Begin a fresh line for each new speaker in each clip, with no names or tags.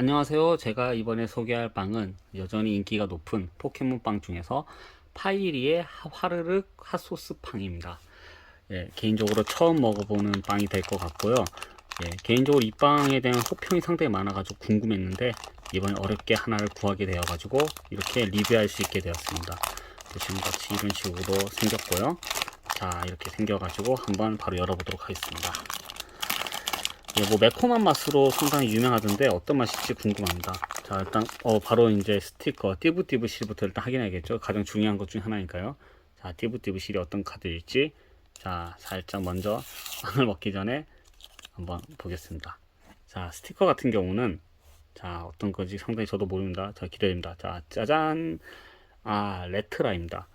안녕하세요. 제가 이번에 소개할 빵은 여전히 인기가 높은 포켓몬 빵 중에서 파이리의 화르륵 핫소스 빵입니다. 예, 개인적으로 처음 먹어보는 빵이 될 것 같고요. 예, 개인적으로 이 빵에 대한 호평이 상당히 많아가지고 궁금했는데 이번에 어렵게 하나를 구하게 되어가지고 이렇게 리뷰할 수 있게 되었습니다. 보시는 것 같이 이런 식으로 생겼고요. 자 이렇게 생겨가지고 한번 바로 열어보도록 하겠습니다. 예, 뭐 매콤한 맛으로 상당히 유명하던데 어떤 맛일지 궁금합니다. 자 일단 어 바로 이제 스티커 띠부띠부 실부터 일단 확인해야겠죠. 가장 중요한 것 중에 하나니까요. 자 띠부띠부 실이 어떤 카드일지 자 살짝 먼저 빵을 먹기 전에 한번 보겠습니다. 자 스티커 같은 경우는 자 어떤 건지 상당히 저도 모릅니다. 자 기대됩니다. 자 짜잔 아 레트라입니다.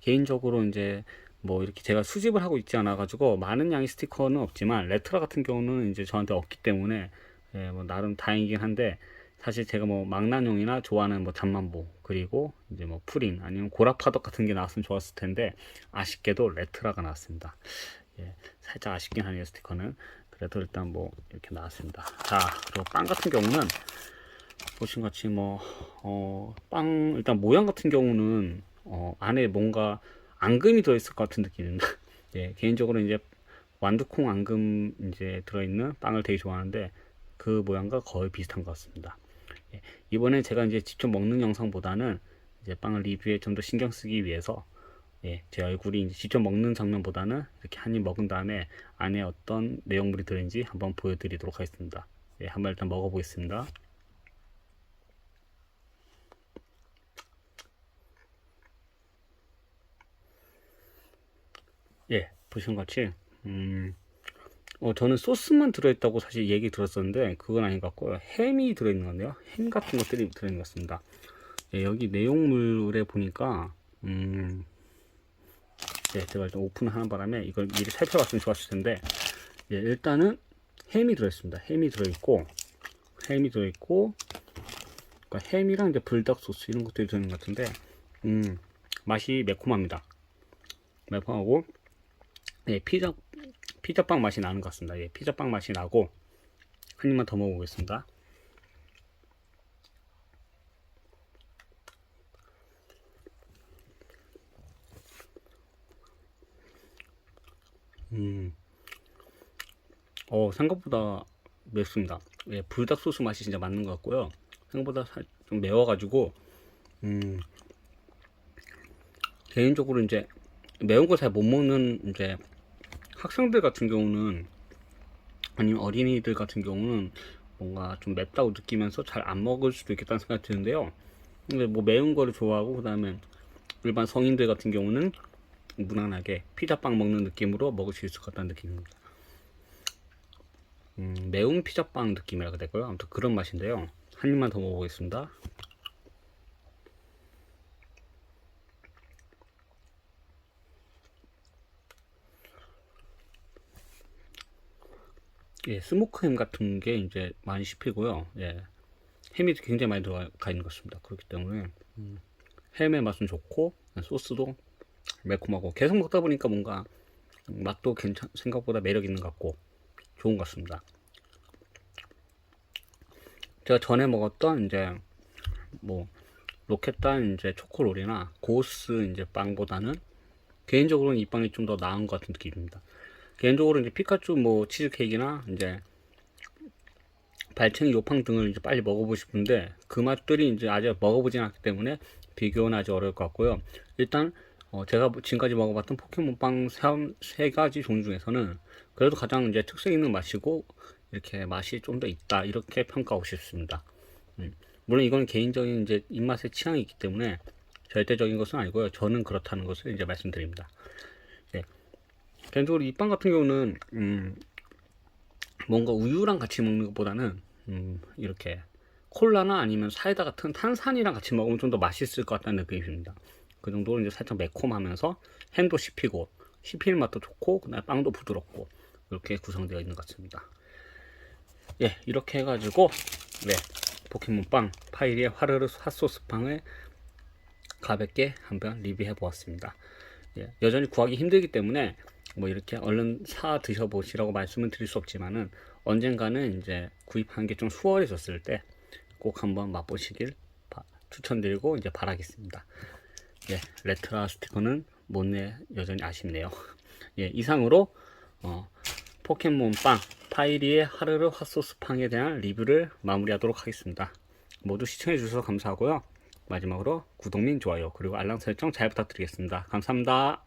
개인적으로 이제 뭐 이렇게 제가 수집을 하고 있지 않아 가지고 많은 양의 스티커는 없지만 레트라 같은 경우는 이제 저한테 없기 때문에 예, 뭐 나름 다행이긴 한데 사실 제가 뭐 망나뇽이나 좋아하는 뭐 잠만보 그리고 이제 뭐 프린 아니면 고라파덕 같은 게 나왔으면 좋았을 텐데 아쉽게도 레트라가 나왔습니다. 예, 살짝 아쉽긴 하네요 스티커는 그래도 일단 뭐 이렇게 나왔습니다. 자 그리고 빵 같은 경우는 보신 같이 뭐어빵 일단 모양 같은 경우는 어 안에 뭔가 앙금이 들어있을 것 같은 느낌입니다. 예, 개인적으로 이제 완두콩 앙금 이제 들어있는 빵을 되게 좋아하는데 그 모양과 거의 비슷한 것 같습니다. 예, 이번에 제가 이제 직접 먹는 영상보다는 이제 빵을 리뷰에 좀 더 신경 쓰기 위해서 예, 제 얼굴이 이제 직접 먹는 장면보다는 이렇게 한 입 먹은 다음에 안에 어떤 내용물이 들어있는지 한번 보여드리도록 하겠습니다. 예, 한번 일단 먹어보겠습니다. 예, 보신 것 같이, 음, 어, 저는 소스만 들어있다고 사실 얘기 들었었는데, 그건 아닌 것 같고요. 햄이 들어있는 건데요. 햄 같은 것들이 들어있는 것 같습니다. 예, 여기 내용물에 보니까, 음, 예, 제가 일단 오픈을 하는 바람에 이걸 미리 살펴봤으면 좋았을 텐데, 예, 일단은 햄이 들어있습니다. 햄이 들어있고, 햄이 들어있고, 그러니까 햄이랑 이제 불닭 소스 이런 것들이 들어있는 것 같은데, 음, 맛이 매콤합니다. 매콤하고, 예, 피자 피자빵 맛이 나는 것 같습니다. 예, 피자빵 맛이 나고 한 입만 더 먹어보겠습니다. 음, 어 생각보다 맵습니다. 예, 불닭 소스 맛이 진짜 맞는 것 같고요. 생각보다 살- 좀 매워가지고 음, 개인적으로 이제 매운 거 잘 못 먹는 이제 학생들 같은 경우는 아니면 어린이들 같은 경우는 뭔가 좀 맵다고 느끼면서 잘 안 먹을 수도 있겠다는 생각이 드는데요. 근데 뭐 매운 거를 좋아하고 그다음에 일반 성인들 같은 경우는 무난하게 피자빵 먹는 느낌으로 먹을 수 있을 것 같다는 느낌입니다. 음, 매운 피자빵 느낌이라 그래야 될까요? 아무튼 그런 맛인데요. 한 입만 더 먹어보겠습니다. 예, 스모크 햄 같은 게 이제 많이 씹히고요. 예, 햄이 굉장히 많이 들어가 있는 것 같습니다. 그렇기 때문에 음, 햄의 맛은 좋고 소스도 매콤하고 계속 먹다 보니까 뭔가 맛도 괜찮 생각보다 매력 있는 것 같고 좋은 것 같습니다. 제가 전에 먹었던 이제 뭐 로켓단 이제 초코롤이나 고스 이제 빵보다는 개인적으로는 이 빵이 좀 더 나은 것 같은 느낌입니다. 개인적으로 이제 피카츄 뭐 치즈케이크나 이제 발챙이 요팡 등을 이제 빨리 먹어보고 싶은데 그 맛들이 이제 아직 먹어보진 않기 때문에 비교는 아직 어려울 것 같고요. 일단 어 제가 지금까지 먹어봤던 포켓몬빵 세, 세 가지 종류 중에서는 그래도 가장 이제 특색 있는 맛이고 이렇게 맛이 좀 더 있다 이렇게 평가하고 싶습니다. 음. 물론 이건 개인적인 이제 입맛의 취향이 있기 때문에 절대적인 것은 아니고요. 저는 그렇다는 것을 이제 말씀드립니다. 예. 개인적으로 이 빵 같은 경우는 음, 뭔가 우유랑 같이 먹는 것보다는 음, 이렇게 콜라나 아니면 사이다 같은 탄산이랑 같이 먹으면 좀 더 맛있을 것 같다는 느낌이 듭니다. 그 정도로 이제 살짝 매콤하면서 햄도 씹히고 씹히는 맛도 좋고 그다음에 빵도 부드럽고 이렇게 구성되어 있는 것 같습니다. 예, 이렇게 해가지고 네 포켓몬 빵 파이리의 화르르 핫소스 빵을 가볍게 한번 리뷰해 보았습니다. 예, 여전히 구하기 힘들기 때문에 뭐 이렇게 얼른 사 드셔보시라고 말씀은 드릴 수 없지만은 언젠가는 이제 구입하는 게 좀 수월해졌을 때 꼭 한번 맛보시길 바- 추천드리고 이제 바라겠습니다. 예, 레트라 스티커는 못 내 여전히 아쉽네요. 예, 이상으로 어, 포켓몬 빵 파이리의 하르르 핫소스 팡에 대한 리뷰를 마무리하도록 하겠습니다. 모두 시청해 주셔서 감사하고요. 마지막으로 구독 및 좋아요 그리고 알람 설정 잘 부탁드리겠습니다. 감사합니다.